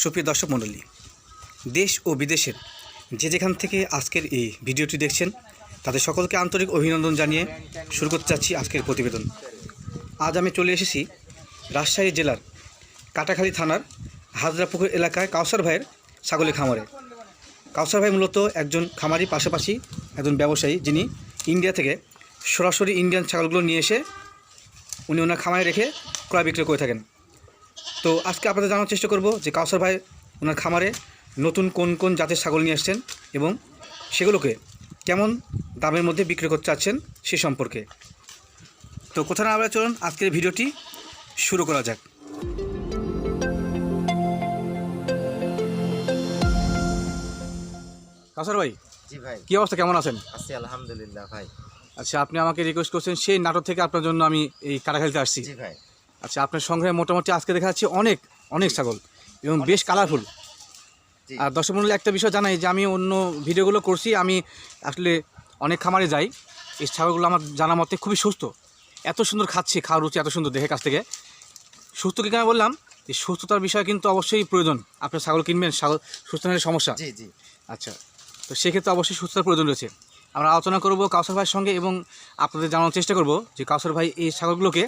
সুপ্রিয় দর্শক মণ্ডলী, দেশ ও বিদেশের যে যেখান থেকে আজকের এই ভিডিওটি দেখছেন, তাদের সকলকে আন্তরিক অভিনন্দন জানিয়ে শুরু করতে চাচ্ছি আজকের প্রতিবেদন। আজ আমি চলে এসেছি রাজশাহী জেলার কাটাখালী থানার হাজরাপুকুর এলাকায় কাউসার ভাইয়ের ছাগলের খামারে। কাউসার ভাই মূলত একজন খামারি, পাশাপাশি একজন ব্যবসায়ী যিনি ইন্ডিয়া থেকে সরাসরি ইন্ডিয়ান ছাগলগুলো নিয়ে এসে উনি ওনার খামারে রেখে ক্রয় বিক্রয় করে থাকেন। তো আজকে আপনাদের জানার চেষ্টা করব যে কাউসার ভাই ওনার খামারে নতুন কোন কোন জাতের ছাগল নিয়ে আসছেন এবং সেগুলোকে কেমন দামের মধ্যে বিক্রি করতে চাচ্ছেন সে সম্পর্কে। তো কোথাও না আমরা চলুন আজকের ভিডিওটি শুরু করা যাক। কাউসার ভাই জি ভাই। কী অবস্থা? কেমন আছেন? আছি আলহামদুলিল্লাহ ভাই। আচ্ছা আপনি আমাকে রিকোয়েস্ট করছেন সেই নাটক থেকে আপনার জন্য আমি এই কাটাখালিতে আসছি। জি ভাই। আচ্ছা আপনার সংগ্রহে মোটামুটি আজকে দেখা যাচ্ছে অনেক অনেক ছাগল এবং বেশ কালারফুল আর দর্শক মন্ডলী একটা বিষয় জানাই যে আমি অন্য ভিডিওগুলো করছি আমি আসলে অনেক খামারে যাই এই ছাগলগুলো আমার জানা মতে খুবই সুস্থ। এত সুন্দর খাচ্ছে খাওয়ার রুচি এত সুন্দর দেখে কাছ থেকে। সুস্থ কি কেন বললাম? যে সুস্থতার বিষয় কিন্তু অবশ্যই প্রয়োজন। আপনার ছাগল কিনবেন ছাগল সুস্থ হলে সমস্যা। জি জি। আচ্ছা তো সেক্ষেত্রে অবশ্যই সুস্থতার প্রয়োজন রয়েছে। আমরা আলোচনা করব কাউসার ভাইয়ের সঙ্গে এবং আপনাদের জানানোর চেষ্টা করব যে কাউসার ভাই এই ছাগলগুলোকে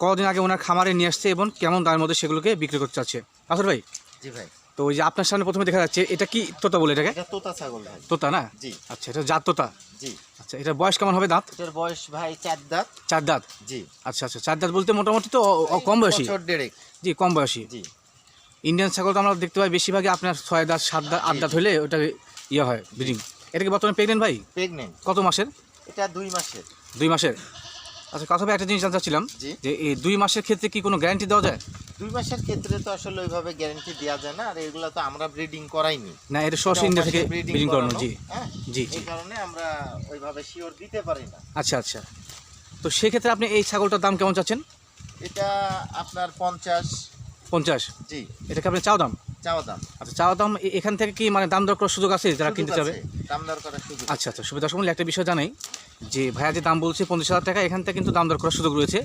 কদিন আগে ওনার খামারে নিয়ে আসছে এবং কেমন দামের মধ্যে সেগুলোকে বিক্রি করতে চাচ্ছে? কাউসার ভাই? জি ভাই। তো ওই যে আপনার সামনে প্রথমে দেখা যাচ্ছে এটা কি তোতা বলে এটাকে? তোতা ছাগল ভাই। তোতা না? জি। আচ্ছা এটা জাত তোতা? জি। আচ্ছা এটা বয়স কেমন হবে দাঁত? এটার বয়স ভাই চার দাঁত। চার দাঁত? জি। আচ্ছা আচ্ছা চার দাঁত বলতে মোটামুটি তো কম বয়সী। জি কম বয়সী। জি। ইন্ডিয়ান ছাগল তো আমরা দেখতে পাই বেশিরভাগই আপনার ছয় দাঁত সাত দাঁত আট দাঁত হলে ওটা ইয়ে হয় ব্রিডিং। এটা কি বর্তমানে প্রেগনেন্ট ভাই? প্রেগনেন্ট কত মাসের? এটা দুই মাসের। দুই মাসের? আচ্ছা কথা একটা জিনিস জানতে চাচ্ছিলাম জি। যে এই দুই মাসের ক্ষেত্রে কি কোনো গ্যারান্টি দেওয়া যায়? দুই মাসের ক্ষেত্রে তো আসলে ওইভাবে গ্যারান্টি দেওয়া যায় না আর এগুলো তো আমরা ব্রিডিং করাইনি। না এটা সরাসরি ইন্ডিয়া থেকে ব্রিডিং করানো হ্যাঁ? জি জি। এই কারণে আমরা ওইভাবে শিওর দিতে পারি না। আচ্ছা আচ্ছা। তো সেক্ষেত্রে আপনি এই ছাগলটার দাম কেমন চাচ্ছেন? এটা আপনার পঞ্চাশ। পঞ্চাশ। জি। এটাকে আপনি চাও দাম? চাওয়া দাম। আচ্ছা চাওয়া দাম এখান থেকে কি মানে দাম দর করার সুযোগ আছে যারা কিনতে যাবে? দাম দর করার সুযোগ আচ্ছা আচ্ছা সুবিধা সম্বন্ধে একটা বিষয় জানাই। যে ভাইয়া যে দাম বলছে পঞ্চাশ হাজার টাকা এখান থেকে কিন্তু দাম দর করার সুযোগ রয়েছে।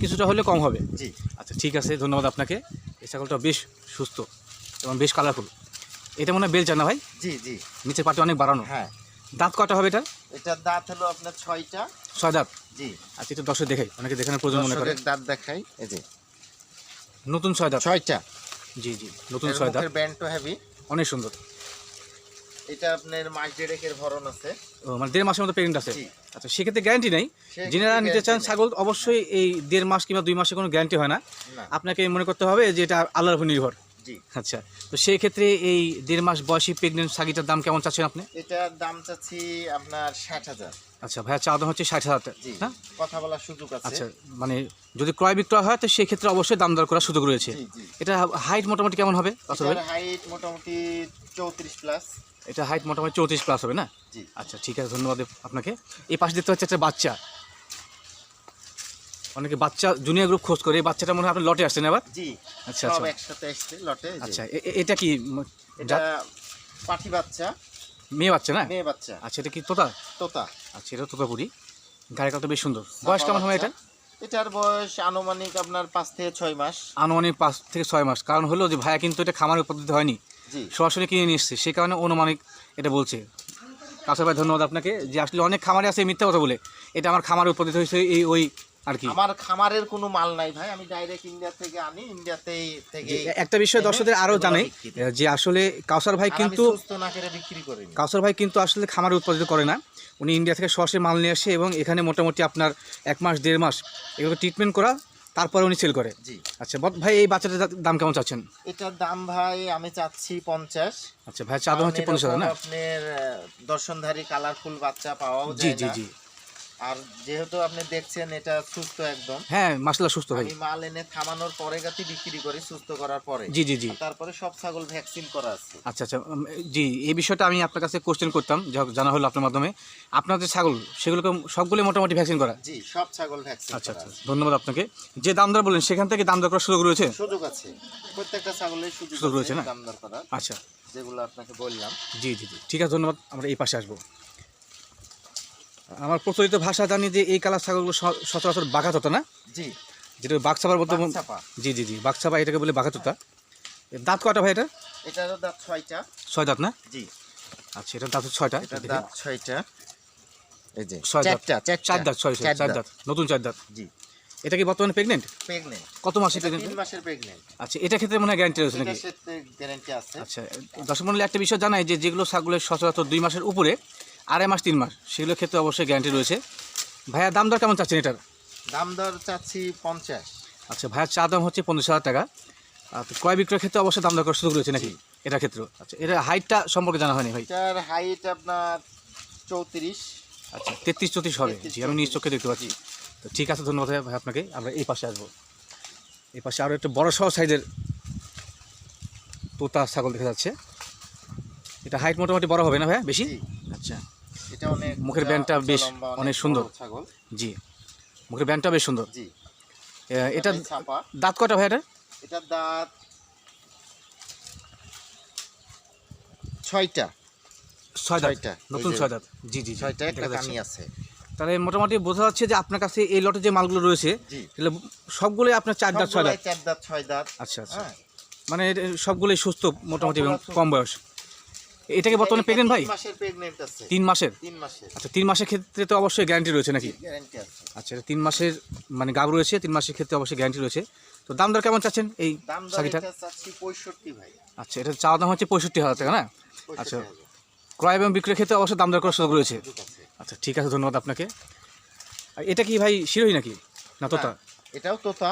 কিছুটা হলে কম হবে। জি। আচ্ছা ঠিক আছে ধন্যবাদ আপনাকে। এই ছাগলটা বেশ সুস্থ এবং বেশ কালারফুল এটা মনে হয় বেলচা না ভাই? জি জি। নিচের পাটি অনেক বাড়ানো। হ্যাঁ। দাঁত কটা হবে এটা এটার দাঁত হলো আপনার ছয়টা। ছয় দাঁত? জি। আচ্ছা একটু দর্শক দেখাই। অনেকে দেখানোর প্রয়োজন মনে করে। দাঁত দেখাই এই যে। নতুন ছয় দাঁত? ছয়টা। জি জি। নতুন ছয় দাঁত। ব্যান্ড তো হেভি অনেক সুন্দর। এটা আপনার মাস দেড়েকের ভরণ আছে। ও মানে দেড় মাসের মতো প্রেগনেন্ট আছে। আচ্ছা সেক্ষেত্রে গ্যারান্টি নেই। যিনারা নিতে চান ছাগল অবশ্যই এই দেড় মাস কিংবা দুই মাসে কোনো গ্যারান্টি হয় না। না। আপনাকে মনে করতে হবে যে এটা আল্লাহর উপর নির্ভর। জি। আচ্ছা তো সেই ক্ষেত্রে এই দেড় মাস বয়সী প্রেগনেন্ট ছাগিটার দাম কেমন চাচ্ছেন আপনি? এটার দাম চাচ্ছি আপনার ষাট হাজার। আচ্ছা ভাইয়া চাওয়া দাম হচ্ছে ষাট হাজার টাকা, কথা বলার সুযোগ আছে। আচ্ছা মানে যদি ক্রয় বিক্রয় হয় তো সেই ক্ষেত্রে অবশ্যই দাম দর করার সুযোগ রয়েছে। এটা হাইট মোটামুটি কেমন হবে? হাইট মোটামুটি চৌত্রিশ প্লাস এটা হাইট মোটামুটি চৌত্রিশ প্লাস হবে না? আচ্ছা ঠিক আছে ধন্যবাদ আপনাকে। এই পাশে দেখতে হচ্ছে একটা বাচ্চা। অনেকে বাচ্চা জুনিয়র গ্রুপ খোঁজ করে এই বাচ্চাটা মনে হয় আপনার লটে আসছেন আবার? জি আচ্ছা, সব আচ্ছা। একসাথে এসছে লটে আচ্ছা এ- এ- এটা কি এটা পাঠি বাচ্চা। মেয়ে বাচ্চা না? মেয়ে বাচ্চা। আচ্ছা এটা কি তোতা? তোতা। আচ্ছা এটা তোতাপুরি। গাড়ি কালটা বেশ সুন্দর। বয়স কেমন হবে এটা? বাচ্চা। এটার বয়স আনুমানিক আপনার পাঁচ থেকে ছয় মাস। আনুমানিক পাঁচ থেকে ছয় মাস। কারণ হলো যে ভাইয়া কিন্তু এটা খামারের পদ্ধতি হয়নি। জি। সরাসরি কিনে নিয়ে এসছে। সে কারণে অনুমানিক এটা বলছে। কাছে ভাই ধন্যবাদ আপনাকে। যে আসলে অনেক খামারে আছে এই মিথ্যা কথা বলে। এটা আমার খামারে পদ্ধতি হয়েছে এই ওই আর কি? আমার খামারের কোনো মাল নাই ভাই আমি ডাইরেক্ট ইন্ডিয়া থেকে আনি ইন্ডিয়াতেই থেকে একটা বিষয় দর্শকদের আরও এগুলো জানাই বিক্রি করি। যে আসলে কাউসার ভাই আমি কিন্তু সুস্থ করে বিক্রি করি না। কাউসার ভাই কিন্তু আসলে খামারে উৎপাদিত করে না। উনি ইন্ডিয়া থেকে সরাসরি মাল নিয়ে আসে এবং এখানে মোটামুটি আপনার এক মাস দেড় মাস এগুলো ট্রিটমেন্ট করা তারপরে উনি সেল করে। জি। আচ্ছা ভাই এই বাচ্চাটার দাম কেমন চাচ্ছেন? এটার দাম ভাই আমি চাচ্ছি পঞ্চাশ। আচ্ছা ভাই চাদর হচ্ছে পঞ্চাশ না? আপনার দর্শনধারী কালারফুল বাচ্চা পাওয়াও জি যায় জি। জি। আর যেহেতু আপনি দেখছেন এটা সুস্থ একদম হ্যাঁ মাসলা সুস্থ ভাই। মাল এনে থামানোর পরে গাতি বিক্রি করি সুস্থ করার পরে। জি জি জি। তারপরে সব ছাগল ভ্যাকসিন করা আছে। আচ্ছা আচ্ছা জি এই বিষয়টা আমি আপনার কাছে কোশ্চেন করতাম জানা হলো আপনার মাধ্যমে। আপনার যে ছাগল সেগুলোকে সবগুলো মোটামুটি ভ্যাকসিন করা? জি সব ছাগল ভ্যাকসিন আচ্ছা আচ্ছা ধন্যবাদ আপনাকে। যে দাম দর বলেন সেখান থেকে দাম দর করার সুযোগ রয়েছে? সুযোগ আছে। প্রত্যেকটা ছাগলের সুযোগ সুযোগ রয়েছে না? দাম দর করার। আচ্ছা। যেগুলো আপনাকে বললাম। জি জি জি। ঠিক আছে ধন্যবাদ। আমরা এই পাশে আসব। আমার প্রচলিত ভাষা জানি যে এই কালার ছাগলগুলো সচরাচর বাঘাততা না? জি। যেটা বাঘছাপার বলতে জি জি জি বাঘছাপা এটাকে বলে বাঘাততা দাঁত কটা ভাই এটা? এটারও দাঁত ছয়টা। ছয় দাঁত না? জি। আচ্ছা এটার দাঁত ছয়টা। দেখি। দাঁত ছয়টা। এই যে। চারটা চার দাঁত ছয় চার দাঁত। নতুন চার দাঁত। জি। এটা কি বর্তমানে প্রেগনেন্ট প্রেগনেন্ট কত মাসে এটা প্রেগনেন্ট তিন মাসের প্রেগনেন্ট আচ্ছা এটা ক্ষেত্রে মনে হয় গ্যারান্টি রয়েছে নাকি? গ্যারান্টি আছে। আচ্ছা দর্শক মন্ডলী একটা বিষয় জানাই যে যেগুলো ছাগলের সচরাচর দুই মাসের উপরে আড়াই মাস তিন মাস সেগুলোর ক্ষেত্রে অবশ্যই গ্যারান্টি রয়েছে। ভাইয়া দাম দর কেমন চাচ্ছেন এটার? দাম দর চাচ্ছি পঞ্চাশ। আচ্ছা ভাইয়ার চা দাম হচ্ছে পঞ্চাশ হাজার টাকা। আর তো ক্রয় বিক্রয়ের ক্ষেত্রে অবশ্যই দাম দর করার সুযোগ রয়েছে নাকি? এটার ক্ষেত্রে আচ্ছা এটা হাইটটা সম্পর্কে জানা হয়নি ভাই। এটার হাইট আপনার চৌত্রিশ। আচ্ছা তেত্রিশ চৌত্রিশ হবে। 33, জি আমি নিজ চোখে দেখতে পাচ্ছি। তো ঠিক আছে ধন্যবাদ ভাই আপনাকে। আমরা এই পাশে আসব। এই পাশে আরও একটু বড় সহ সাইজের তোতা ছাগল দেখা যাচ্ছে। এটা হাইট মোটামুটি বড় হবে না ভাই বেশি? আচ্ছা। এটা অনেক মুখের ব্যান্ডটা বেশ অনেক সুন্দর। ছাগল। জি মুখের ব্যান্ডটা বেশ সুন্দর। জি। এটা দাঁত কটা ভাই এটা দাঁত ছয়টা। ছয় ছয়টা। নতুন ছয় দাঁত। জি জি ছয়টা একটা কামি আছে। তাহলে মোটামুটি বোঝা যাচ্ছে যে আপনার কাছে এই লটে যে মালগুলো রয়েছে সবগুলোই আপনার চার দাঁত ছয় দাঁত। চার দাঁত ছয় দাঁত। আচ্ছা আচ্ছা। হ্যাঁ। মানে সবগুলোই সুস্থ মোটামুটি কম বয়স। এটাকে বর্তমানে এটা প্রেগনেন্ট ভাই? মাসের প্রেগনেন্ট আছে। তিন মাসের? তিন মাসের। আচ্ছা তিন মাসের ক্ষেত্রে তো অবশ্যই গ্যারান্টি রয়েছে নাকি? গ্যারান্টি আছে। আচ্ছা এটা তিন মাসের মানে গাব রয়েছে তিন মাসের ক্ষেত্রে অবশ্যই গ্যারান্টি রয়েছে। তো দাম দর কেমন চাচ্ছেন এই পঁয়ষট্টি ভাই। আচ্ছা এটা চাওয়া দাম হচ্ছে পঁয়ষট্টি হাজার টাকা না? আচ্ছা। ক্রয় এবং বিক্রয়ের ক্ষেত্রে অবশ্যই দাম দর করার সুযোগ রয়েছে। আচ্ছা ঠিক আছে ধন্যবাদ আপনাকে। আর এটা কি ভাই শিরোহী নাকি? না তোতা? এটাও তোতা।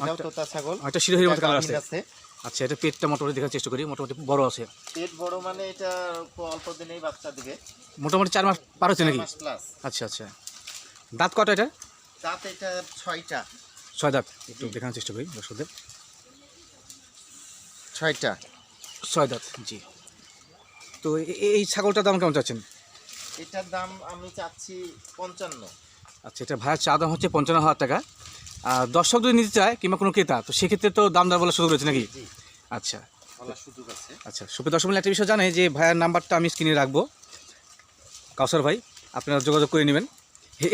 এটাও। তোতা ছাগল। একটা শিরোহীর মতো এটা কালার আছে। আচ্ছা এটা পেটটা মোটামুটি দেখার চেষ্টা করি মোটামুটি বড় আছে। পেট বড় মানে এটা অল্প দিনেই বাচ্চা দিবে। মোটামুটি চার মাস পার হচ্ছে নাকি? আচ্ছা আচ্ছা। দাঁত কটা এটা? দাঁত এটা ছয়টা। ছয় দাঁত। একটু দেখানোর চেষ্টা করি দর্শকদের। ছয়টা। ছয় দাঁত জি। তো এই ছাগলটার দাম কেমন চাচ্ছেন? এটার দাম আমি চাচ্ছি পঞ্চান্ন। আচ্ছা এটা ভাইয়ের চা দাম হচ্ছে পঞ্চান্ন হাজার টাকা। দর্শক যদি নিতে চায় কিংবা কোনো ক্রেতা তো সেক্ষেত্রে তো দাম দর বলার সুযোগ রয়েছে নাকি? আচ্ছা। আচ্ছা সুপ্রিয় দর্শক মিলে একটা বিষয় জানে যে ভাইয়ের নাম্বারটা আমি স্ক্রিনে রাখব। কাউসার ভাই আপনারা যোগাযোগ করে নেবেন।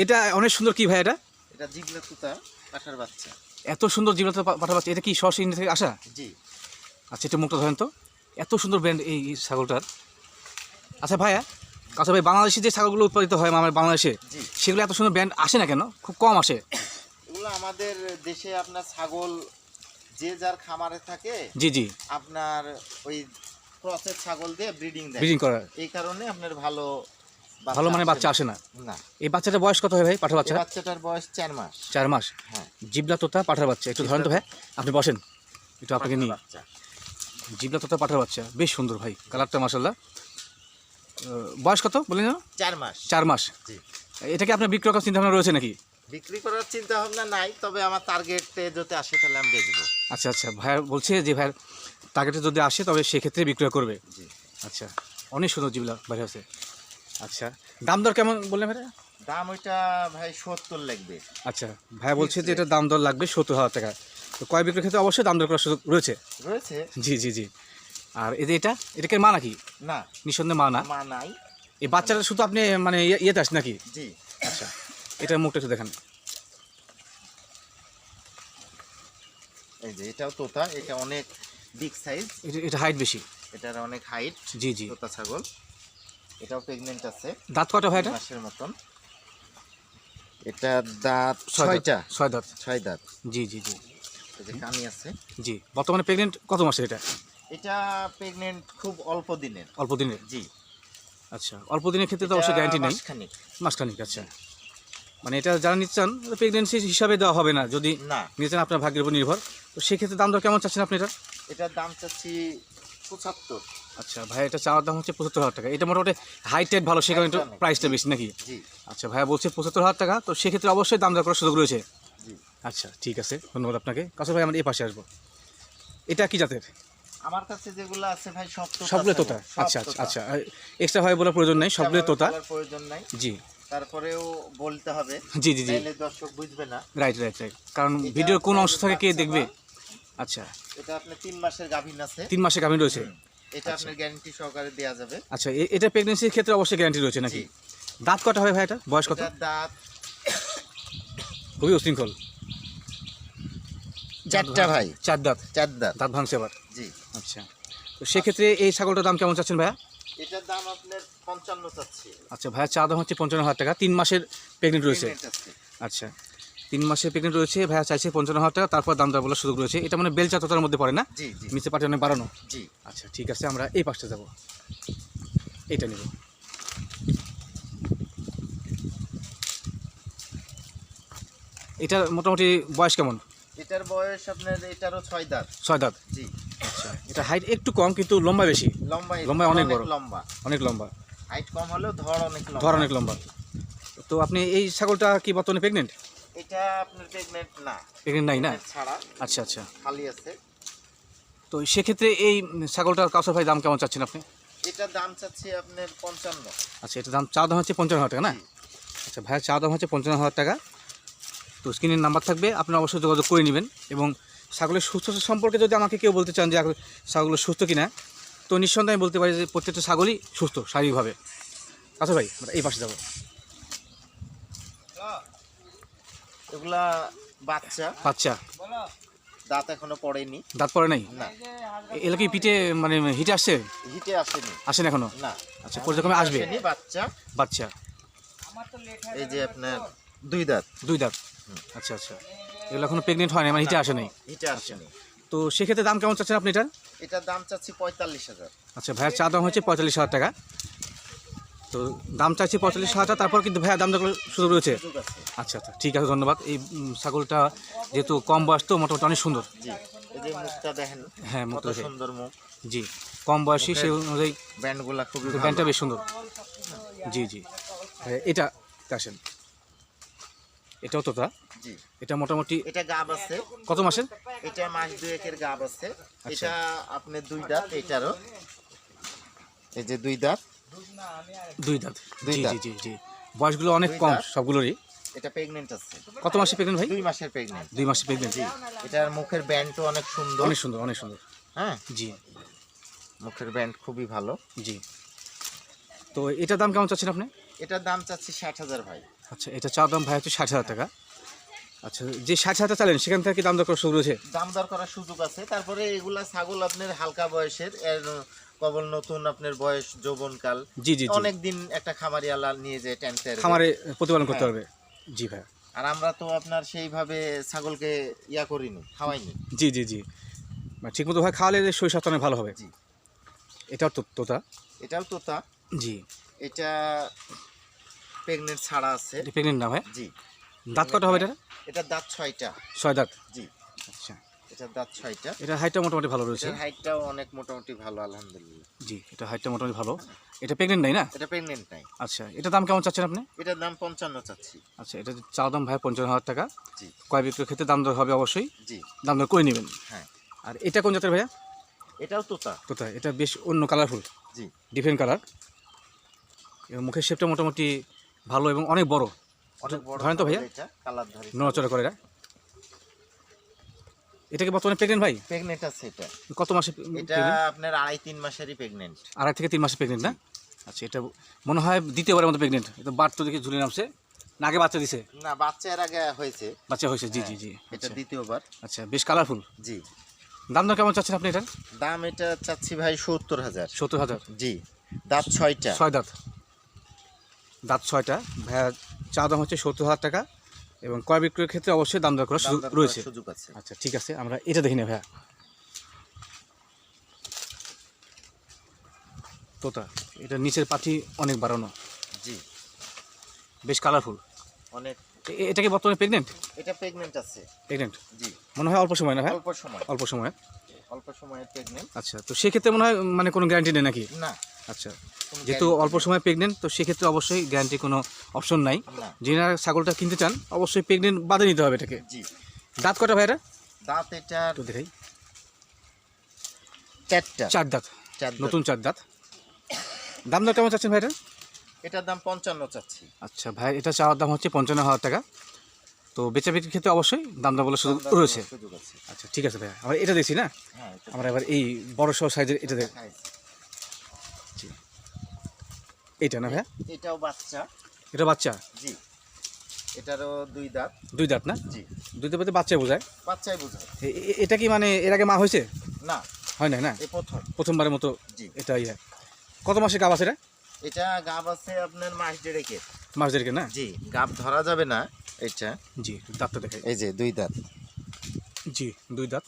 এটা অনেক সুন্দর কি ভাই এটা? এটা জিগলা তুতা বাচ্চা। এত সুন্দর জীবনত পাঠা পাচ্ছে এটা কি সরাসরি ইন্ডিয়া থেকে আসা? জি। আচ্ছা এটা মুখটা ধরেন তো। এত সুন্দর ব্র্যান্ড এই ছাগলটার। আচ্ছা ভাইয়া আচ্ছা ভাই বাংলাদেশে যে ছাগলগুলো উৎপাদিত হয় আমার বাংলাদেশে সেগুলো এত সুন্দর ব্র্যান্ড আসে না কেন? খুব কম আসে। আমাদের দেশে আপনার ছাগল যে যার খামারে থাকে জি জি। আপনার ওই ক্রসের ছাগল দিয়ে ব্রিডিং দেয়। ব্রিডিং করা। এই কারণে আপনার ভালো ভালো মানে বাচ্চা আসে না। না। এই বাচ্চাটার বয়স কত হয় ভাই পাঠার বাচ্চা? বাচ্চাটার বয়স চার মাস। চার মাস। হ্যাঁ। জিবলা তোতা পাঠার বাচ্চা। একটু ধরেন তো ভাই আপনি বসেন। একটু আপনাকে বাচ্চা। জিবলা তোতা পাঠার বাচ্চা। বেশ সুন্দর ভাই কালারটা মাসাল্লাহ বয়স কত বলেন? চার মাস। চার মাস। জি। এটাকে আপনার বিক্রয় করার চিন্তা ভাবনা রয়েছে নাকি? বিক্রি করার চিন্তা ভাবনা নাই তবে আমার টার্গেটে যদি আসে তাহলে আমি বেচবো আচ্ছা আচ্ছা ভাইয়া বলছে যে ভাইয়ের টার্গেটে যদি আসে তবে সেক্ষেত্রে বিক্রয় করবে? জি। আচ্ছা অনেক সুন্দর জিবলা ভাই আছে। আচ্ছা দাম দর কেমন বললেন ভাই দাম ওইটা ভাই সত্তর লাগবে। আচ্ছা ভাইয়া বলছে যে এটা দাম দর লাগবে সত্তর হাজার টাকা। তো কয় বিক্রির ক্ষেত্রে অবশ্যই দাম দর করার সুযোগ রয়েছে? রয়েছে। জি জি জি। আর এই যে এটা এটাকে মা নাকি? না। নিঃসন্দেহে মা না? মা নাই। এই বাচ্চাটা শুধু আপনি মানে ইয়ে- ইয়েতে আসেন নাকি? জি। আচ্ছা এটার মুখটা একটু দেখান। এই যে এটাও তোতা এটা অনেক বিগ সাইজ এটা হাইট বেশি। এটার অনেক হাইট জি জি। তোতা ছাগল। এটাও প্রেগনেন্ট আছে। দাঁত কটা ভাই এটা? মাসের মতন। এটা দাঁত ছয় দাঁত। ছয়টা। ছয় দাঁত। ছয় দাঁত। জি জি জি। যে কানি আছে। জি। বর্তমানে প্রেগনেন্ট কত মাসে এটা? এটা প্রেগনেন্ট খুব অল্প দিনের। অল্প দিনের? জি। আচ্ছা অল্প দিনের ক্ষেত্রে তো অবশ্যই গ্যারান্টি নেই। মাসখানেক। মাসখানিক আচ্ছা। মানে এটা যারা নিচ্ছেন প্রেগনেন্সি হিসাবে দেওয়া হবে না যদি না। আপনার ভাগ্যের উপর নির্ভর। তো সেক্ষেত্রে দাম দর কেমন চাচ্ছেন আপনি এটা? এটার দাম চাচ্ছি পঁচাত্তর। আচ্ছা ভাই এটা চাওয়ার দাম হচ্ছে পঁচাত্তর হাজার টাকা। এটা মোটামুটি টাইট ভালো সেখানে একটু প্রাইসটা বেশি নাকি? আচ্ছা ভাইয়া বলছে পঁচাত্তর হাজার টাকা তো সেক্ষেত্রে অবশ্যই দাম দর করার সুযোগ রয়েছে। আচ্ছা ঠিক আছে ধন্যবাদ আপনাকে। কাছে ভাই আমরা এই পাশে আসব। এটা কি জাতের? আমার কাছে যেগুলো আছে ভাই সব সবগুলো তোতা। আচ্ছা আচ্ছা আচ্ছা এক্সট্রা ভাই বলার প্রয়োজন নেই সবগুলো তোতা। প্রয়োজন নাই। জি। তারপরেও বলতে হবে। জি জি জি। তাহলে দর্শক বুঝবে না। রাইট রাইট রাইট কারণ ভিডিওর কোন অংশ থেকে কে দেখবে? আচ্ছা। এটা আপনার তিন মাসের গাভীন আছে। তিন মাসে গাভিন রয়েছে। এটা আপনার গ্যারান্টি সহকারে দেওয়া যাবে। আচ্ছা এটা প্রেগনেন্সির ক্ষেত্রে অবশ্যই গ্যারান্টি রয়েছে নাকি? দাঁত কটা হয় ভাই এটা? বয়স কত? দাঁত খুবই উশৃঙ্খল চারটা ভাই। চার দাঁত। চার দাঁত। দাঁত ভাঙছে আবার। জি। আচ্ছা। তো সেক্ষেত্রে এই ছাগলটার দাম কেমন চাচ্ছেন ভাইয়া? এটার দাম আপনার পঞ্চান্ন চাচ্ছি। আচ্ছা ভাইয়া চা দাম হচ্ছে পঞ্চান্ন হাজার টাকা। তিন মাসের প্রেগনেন্ট রয়েছে। আচ্ছা তিন মাসের প্রেগনেন্ট রয়েছে ভাইয়া চাইছে পঞ্চান্ন হাজার টাকা তারপর দাম দর বলার সুযোগ রয়েছে। এটা মানে বেলচা তোতার মধ্যে পড়ে না? জি জি। নিচে পাটে অনেক বাড়ানো? জি। আচ্ছা ঠিক আছে আমরা এই পাশটা যাব। এইটা নেব। এটা মোটামুটি বয়স কেমন? এটার বয়স আপনার এটারও ছয় দাঁত। ছয় দাঁত? জি। আচ্ছা এটা হাইট একটু কম কিন্তু লম্বা বেশি। লম্বা লম্বায় অনেক বড়। লম্বা। অনেক লম্বা। হাইট কম হলেও ধর অনেক লম্বা। ধর অনেক লম্বা। তো আপনি এই ছাগলটা কি বর্তমানে প্রেগনেন্ট এটা আপনার প্রেগনেন্ট না। প্রেগনেন্ট নাই না? ছাড়া। আচ্ছা আচ্ছা। খালি আছে। তো সেক্ষেত্রে এই ছাগলটার কাউসার ভাই দাম কেমন চাচ্ছেন আপনি? এটার দাম চাচ্ছি আপনার পঞ্চান্ন। আচ্ছা এটা দাম চা দাম হচ্ছে পঞ্চান্ন হাজার টাকা না? আচ্ছা ভাইয়ের চা দাম হচ্ছে পঞ্চান্ন হাজার টাকা। তো স্ক্রিনের নাম্বার থাকবে আপনারা অবশ্যই যোগাযোগ করে নেবেন এবং ছাগলের সুস্থতা সম্পর্কে যদি আমাকে কেউ বলতে চান যে ছাগল সুস্থ কিনা তো নিঃসন্দেহে আমি বলতে পারি যে প্রত্যেকটা ছাগলই সুস্থ শারীরিকভাবে আচ্ছা ভাই আমরা এই পাশে যাব। এগুলা বাচ্চা। বাচ্চা। দাঁত এখনও পড়েনি। দাঁত পড়ে নাই? না। এ- এগুলো কি পিঠে মানে হিটে আসছে? হিটে আসেনি। আসেন এখনও? না। আচ্ছা পর্যায়ক্রমে আসবে? বাচ্চা। বাচ্চা। এই যে আপনার দুই দাঁত। দুই দাঁত। আচ্ছা আচ্ছা। এগুলো এখনও প্রেগনেন্ট হয় না মানে হিটে আসে নাই। হিটে আসেনি তো সেক্ষেত্রে দাম কেমন চাচ্ছেন আপনি এটার? এটার দাম চাচ্ছি পঁয়তাল্লিশ হাজার। আচ্ছা ভাইয়ার চা দাম হচ্ছে পঁয়তাল্লিশ হাজার টাকা। তো দাম চাইছি পঁয়তাল্লিশ হাজার তারপর কিন্তু ভাইয়া দাম সুযোগ রয়েছে। আচ্ছা আচ্ছা ঠিক আছে ধন্যবাদ। এই ছাগলটা যেহেতু কম বয়স তো মোটামুটি অনেক সুন্দর। মুখটা হ্যাঁ সুন্দর মুখ। জি কম বয়সী সেই অনুযায়ী ব্যান্ডগুলো ভালো। ব্যান্ডটা বেশ সুন্দর। জি জি। এটা আসেন এটাও তো তা জি। এটা মোটামুটি এটা গাব আছে। কত মাসের? এটা মাস দুয়েকের গাব আছে। আচ্ছা। এটা আপনার দুই দাঁত এটারও। এই যে দুই দাঁত। দুই দাঁত। দুই জি দাঁত। জি জি জি। বয়সগুলো অনেক কম সবগুলোরই। এটা প্রেগনেন্ট আছে। কত মাসের প্রেগনেন্ট ভাই? দুই মাসের প্রেগনেন্ট দুই মাসের প্রেগনেন্ট জি। এটার মুখের ব্যান্ডও অনেক সুন্দর। অনেক সুন্দর অনেক সুন্দর। হ্যাঁ। জি। মুখের ব্যান্ড খুবই ভালো। জি। তো এটার দাম কেমন চাচ্ছেন আপনি? এটার দাম চাচ্ছি ষাট হাজার ভাই। আচ্ছা এটা চা দাম ভাই হচ্ছে ষাট হাজার টাকা। আচ্ছা যে ষাট হাজার চালেন সেখান থেকে দাম দর করা শুরু রয়েছে দাম দর করার সুযোগ আছে। তারপরে এগুলা ছাগল আপনার হালকা বয়সের এর কবল নতুন আপনার বয়স যৌবনকাল। জি জি জি। অনেক দিন একটা খামারি আলা নিয়ে যায় টেন্টের খামারে প্রতিপালন করতে হ্যাঁ। পারবে। জি ভাই। আর আমরা তো আপনার সেইভাবে ছাগলকে ইয়া করিনি খাওয়াইনি। জি জি জি। মানে ঠিক মতো ভাই খাওয়ালে শরীর স্বাস্থ্য ভালো হবে। জি। এটাও তো তোতা? এটাও তোতা। জি। এটা প্রেগনেন্ট ছাড়া আছে। প্রেগনেন্ট না ভাই? জি। দাঁত কটা হবে এটা এটা দাঁত ছয়টা। ছয় দাঁত? জি। আচ্ছা। এটা দাঁত ছয়টা। এটা হাইটটা মোটামুটি ভালো রয়েছে। হাইটটাও অনেক মোটামুটি ভালো আলহামদুলিল্লাহ। জি এটা হাইটটা মোটামুটি ভালো। এটা প্রেগনেন্ট নাই না? এটা প্রেগনেন্ট নাই। আচ্ছা এটা দাম কেমন চাচ্ছেন আপনি? এটার দাম পঞ্চান্ন চাচ্ছি। আচ্ছা এটা চা দাম ভাই পঞ্চান্ন হাজার টাকা। জি। কয় বিক্রির ক্ষেত্রে দাম দর হবে অবশ্যই। জি। দাম দর করে নেবেন? হ্যাঁ। আর এটা কোন জাতের ভাইয়া? এটাও তোতা। কোথায় এটা বেশ অন্য কালারফুল জি। ডিফারেন্ট কালার এবং মুখের শেপটা মোটামুটি ভালো এবং অনেক বড়। অনেক বড় ধরেন তো ভাইয়া। নড়াচড়া করে এরা এটা কি বর্তমানে প্রেগনেন্ট ভাই? প্রেগনেন্ট আছে এটা। কত মাসে এটা আপনার আড়াই তিন মাসেরই প্রেগনেন্ট আড়াই থেকে তিন মাসে প্রেগনেন্ট না? আচ্ছা এটা মনে হয় দ্বিতীয়বারের মতো প্রেগনেন্ট এটা বাট তো দেখি ঝুলে নামছে। না আগে বাচ্চা দিছে? না বাচ্চা এর আগে হয়েছে। বাচ্চা হয়েছে জি জি জি। এটা আচ্ছা। দ্বিতীয়বার। আচ্ছা বেশ কালারফুল জি। দাম দর কেমন চাচ্ছেন আপনি এটার? দাম এটা চাচ্ছি ভাই সত্তর হাজার। সত্তর হাজার? জি দাঁত ছয়টা। ছয় দাঁত। দাঁত ছয়টা। ভাইয়া চা দাম হচ্ছে সত্তর হাজার টাকা এবং ক্রয় বিক্রয়ের ক্ষেত্রে অবশ্যই দাম দর করার সুযোগ রয়েছে। সুযোগ আছে। আচ্ছা ঠিক আছে আমরা এটা দেখি না ভাইয়া। তোতা এটা নিচের পাটি অনেক বাড়ানো। জি। বেশ কালারফুল অনেক। এটা কি বর্তমানে প্রেগনেন্ট এটা প্রেগনেন্ট আছে। প্রেগনেন্ট জি। মনে হয় অল্প সময় না ভাই অল্প সময়। অল্প সময়। অল্প সময়ের প্রেগনেন্ট আচ্ছা তো সেক্ষেত্রে মনে হয় মানে কোনো গ্যারান্টি নেই নাকি? না। আচ্ছা। যেহেতু অল্প সময় প্রেগনেন্ট তো সেক্ষেত্রে অবশ্যই গ্যারান্টি কোনো অপশন নাই। না। যিনি ছাগলটা কিনতে চান অবশ্যই প্রেগনেন্ট বাদে নিতে হবে এটাকে। জি। দাঁত কটা ভাইরা দাঁত এটার তো দেখাই। চারটা। চার দাঁত। নতুন চার দাঁত। দাম দর কেমন চাচ্ছেন ভাইরা এটার দাম পঞ্চান্ন চাচ্ছি। আচ্ছা ভাই এটা চাওয়ার দাম হচ্ছে পঞ্চান্ন হাজার টাকা। তো বেচা বিক্রির ক্ষেত্রে অবশ্যই দাম দর বলার সুযোগ দাম রয়েছে। আচ্ছা ঠিক আছে ভাইয়া। আমরা এটা দেখছি না? হ্যাঁ আমরা এবার এই বড় সহ সাইজের এটা দেখ। এইটা না ভাইয়া? এটাও বাচ্চা। এটা বাচ্চা? জি। এটারও দুই দাঁত। দুই দাঁত না? জি। দুই দাঁত বাচ্চা বোঝায়? বাচ্চাই বোঝায়। এটা কি মানে এর আগে মা হয়েছে? না। হয় না না? এই প্রথম। প্রথমবারের মতো জি। এটা ইয়ে। কত মাসে গাব আছে এটা? এটা গাব আছে আপনার মাস দেড়েকের। মাস দেড়কে না? জি গাব ধরা যাবে না এটা। জি দাঁতটা দেখাই। এই যে দুই দাঁত। জি দুই দাঁত।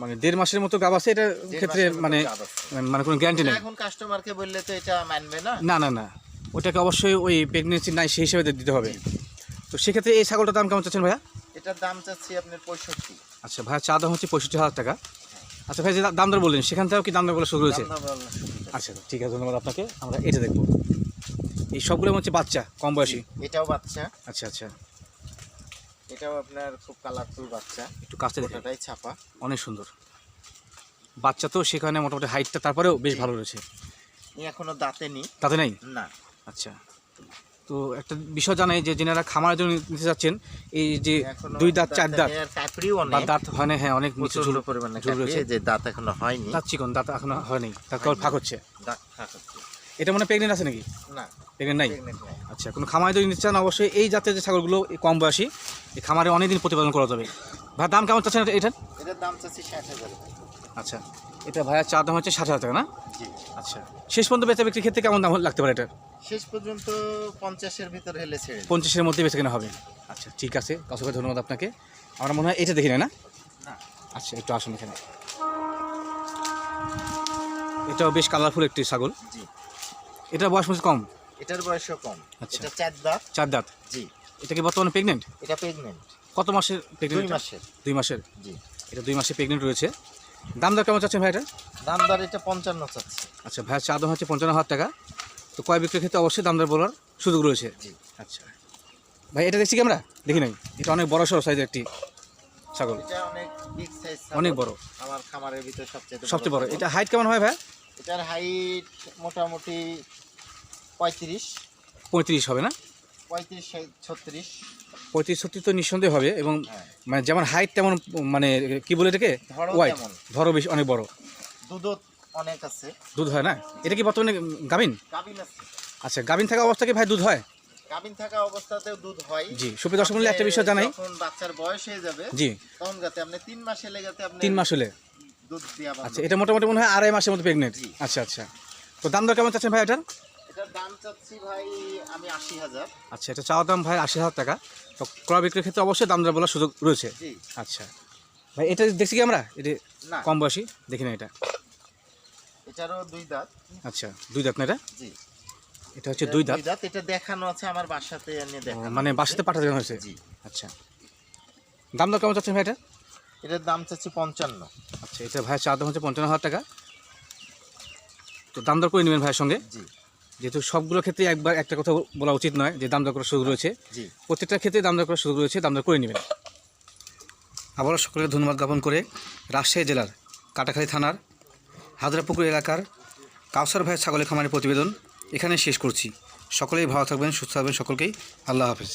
মানে দেড় মাসের মতো গাব আছে এটার ক্ষেত্রে মতো মানে মানে কোনো গ্যারান্টি নেই। এখন কাস্টমারকে বললে তো এটা মানবে না? না না না। ওটাকে অবশ্যই ওই প্রেগনেন্সি নাই সেই হিসেবে দিতে হবে। তো সেক্ষেত্রে এই ছাগলটার দাম কেমন চাচ্ছেন ভাইয়া? এটার দাম চাচ্ছি আপনার পঁয়ষট্টি। আচ্ছা ভাইয়া চা দাম হচ্ছে পঁয়ষট্টি হাজার টাকা। আচ্ছা ভাই যে দাম দর বললেন সেখান থেকেও কি দাম দর বলা শুরু হয়েছে। আচ্ছা ঠিক আছে ধন্যবাদ আপনাকে। আমরা এটা দেখব। এই সবগুলো হচ্ছে বাচ্চা কম বয়সী? এটাও বাচ্চা। আচ্ছা আচ্ছা। এটাও আপনার খুব কালারফুল বাচ্চা। একটু কাছে দেখেন ওটাটাই ছাপা। অনেক সুন্দর। বাচ্চা তো সেখানে মোটামুটি হাইটটা তারপরেও বেশ ভালো রয়েছে। এখনও দাঁতে নেই। দাঁতে নেই? না। আচ্ছা। তো একটা বিষয় জানাই যে যেনারা খামারের জন্য নিতে চাচ্ছেন এই যে দুই দাঁত চার দাঁত বা দাঁত হয় না হ্যাঁ অনেক নিচে ঝুল পরিমাণে ঝুল রয়েছে। যে দাঁত এখনও হয়নি। দাঁত চিকন দাঁত এখনও হয়নি তার ফাঁক হচ্ছে। দাঁত থাকছে এটা মনে প্রেগনেন্ট আছে নাকি? না প্রেগনেন্ট নাই? আচ্ছা কোনো খামারে যদি নিতে চান অবশ্যই এই জাতের যে ছাগলগুলো কম বয়সী এই খামারে অনেক দিন প্রতিপালন করা যাবে। ভাই দাম কেমন চাচ্ছেন এটা- এটার? এটার দাম চাচ্ছি ষাট হাজার আচ্ছা এটা ভাইয়া চা দাম হচ্ছে ষাট হাজার টাকা না? আচ্ছা শেষ পর্যন্ত বেচা বিক্রির ক্ষেত্রে কেমন দাম লাগতে পারে এটার? শেষ পর্যন্ত পঞ্চাশের ভিতরে হেলে ছেড়ে পঞ্চাশের মধ্যে বেচে কেনা হবে। আচ্ছা ঠিক আছে অসংখ্য ধন্যবাদ আপনাকে। আমার মনে হয় এটা দেখি না? আচ্ছা একটু আসুন এখানে। এটাও বেশ কালারফুল একটি ছাগল। জি। এটা বয়স কম? এটার বয়সও কম। আচ্ছা। এটা চার দাঁত। চার দাঁত? জি। এটা কি বর্তমানে প্রেগনেন্ট এটা প্রেগনেন্ট কত মাসের দুই প্রেগনেন্ট মাসের। দুই মাসের? জি। এটা দুই মাসে প্রেগনেন্ট রয়েছে। দাম দর কেমন চাচ্ছেন ভাই এটা দাম দর এটা পঞ্চান্ন চাচ্ছি। আচ্ছা ভাইয়ের চা দাম হচ্ছে পঞ্চান্ন হাজার টাকা। তো কয় বিক্রির ক্ষেত্রে অবশ্যই দাম দর বলার সুযোগ রয়েছে। জি। আচ্ছা। ভাই এটা দেখছি কি আমরা? দেখি নাই। এটা অনেক বড় সড়ো সাইজের একটি ছাগল। অনেক বড়। আমার খামারের ভিতর সবচেয়ে সবচেয়ে বড়। এটা হাইট কেমন হয় ভাই? এটার হাইট মোটামুটি পঁয়ত্রিশ। পঁয়ত্রিশ হবে না? পঁয়ত্রিশ ছত্রিশ। পঁয়ত্রিশ ছত্রিশ তো নিঃসন্দেহে হবে এবং হ্যাঁ। মানে যেমন হাইট তেমন মানে কি বলে এটাকে? ধরো ওয়াইট ধরো বেশি অনেক বড়। দুধও অনেক আছে। দুধ হয় না? এটা কি বর্তমানে গাভিন? গাবিন আছে। আচ্ছা গাভিন থাকা অবস্থা কি ভাই দুধ হয়? গাবিন থাকা অবস্থাতেও দুধ হয়। জি সুপ্রিয় দর্শক মূল্যে একটা বিষয় জানাই। যখন বাচ্চার বয়স হয়ে যাবে জি। তখন গাতে আপনি তিন মাসে লেগাতে আপনি তিন মাস হলে। দুধ দিয়া আচ্ছা এটা মোটামুটি মনে হয় আড়াই মাসের মতো প্রেগনেন্ট আচ্ছা আচ্ছা। তো দাম দর কেমন চাচ্ছেন ভাই এটার? এটার দাম চাচ্ছি ভাই আমি আশি হাজার। আচ্ছা এটা চাওয়া দাম ভাই আশি হাজার টাকা। তো ক্রয় বিক্রির ক্ষেত্রে অবশ্যই দাম দর বলার সুযোগ রয়েছে। আচ্ছা। ভাই এটা দেখছি কি আমরা? এটা না। কম বয়সী? দেখি না এটা। এটারও দুই দাঁত। আচ্ছা দুই দাঁত না এটা? জি। এটা হচ্ছে দুই দাঁত। দাঁত। এটা দেখানো আছে আমার বাসাতে এনে দেখানো মানে বাসাতে পাঠা দেওয়া হয়েছে? জি। আচ্ছা। দাম দর কেমন চাচ্ছেন ভাই এটা? এটার দাম চাচ্ছি পঞ্চান্ন। আচ্ছা এটা ভাই চা দাম হচ্ছে পঞ্চান্ন হাজার টাকা। তো দাম দর করে নেবেন ভাইয়ের সঙ্গে? জি। যেহেতু সবগুলো ক্ষেত্রে একবার একটা কথা বলা উচিত নয় যে দাম দর করার সুযোগ রয়েছে প্রত্যেকটা ক্ষেত্রে দাম দর করার সুযোগ রয়েছে দাম দর করে নেবেন। আবারও সকলকে ধন্যবাদ জ্ঞাপন করে রাজশাহী জেলার কাটাখালী থানার হাজরাপুকুর এলাকার কাউসার ভাইয়ের ছাগলের খামারের প্রতিবেদন এখানে শেষ করছি। সকলেই ভালো থাকবেন সুস্থ থাকবেন সকলকেই। আল্লাহ হাফেজ।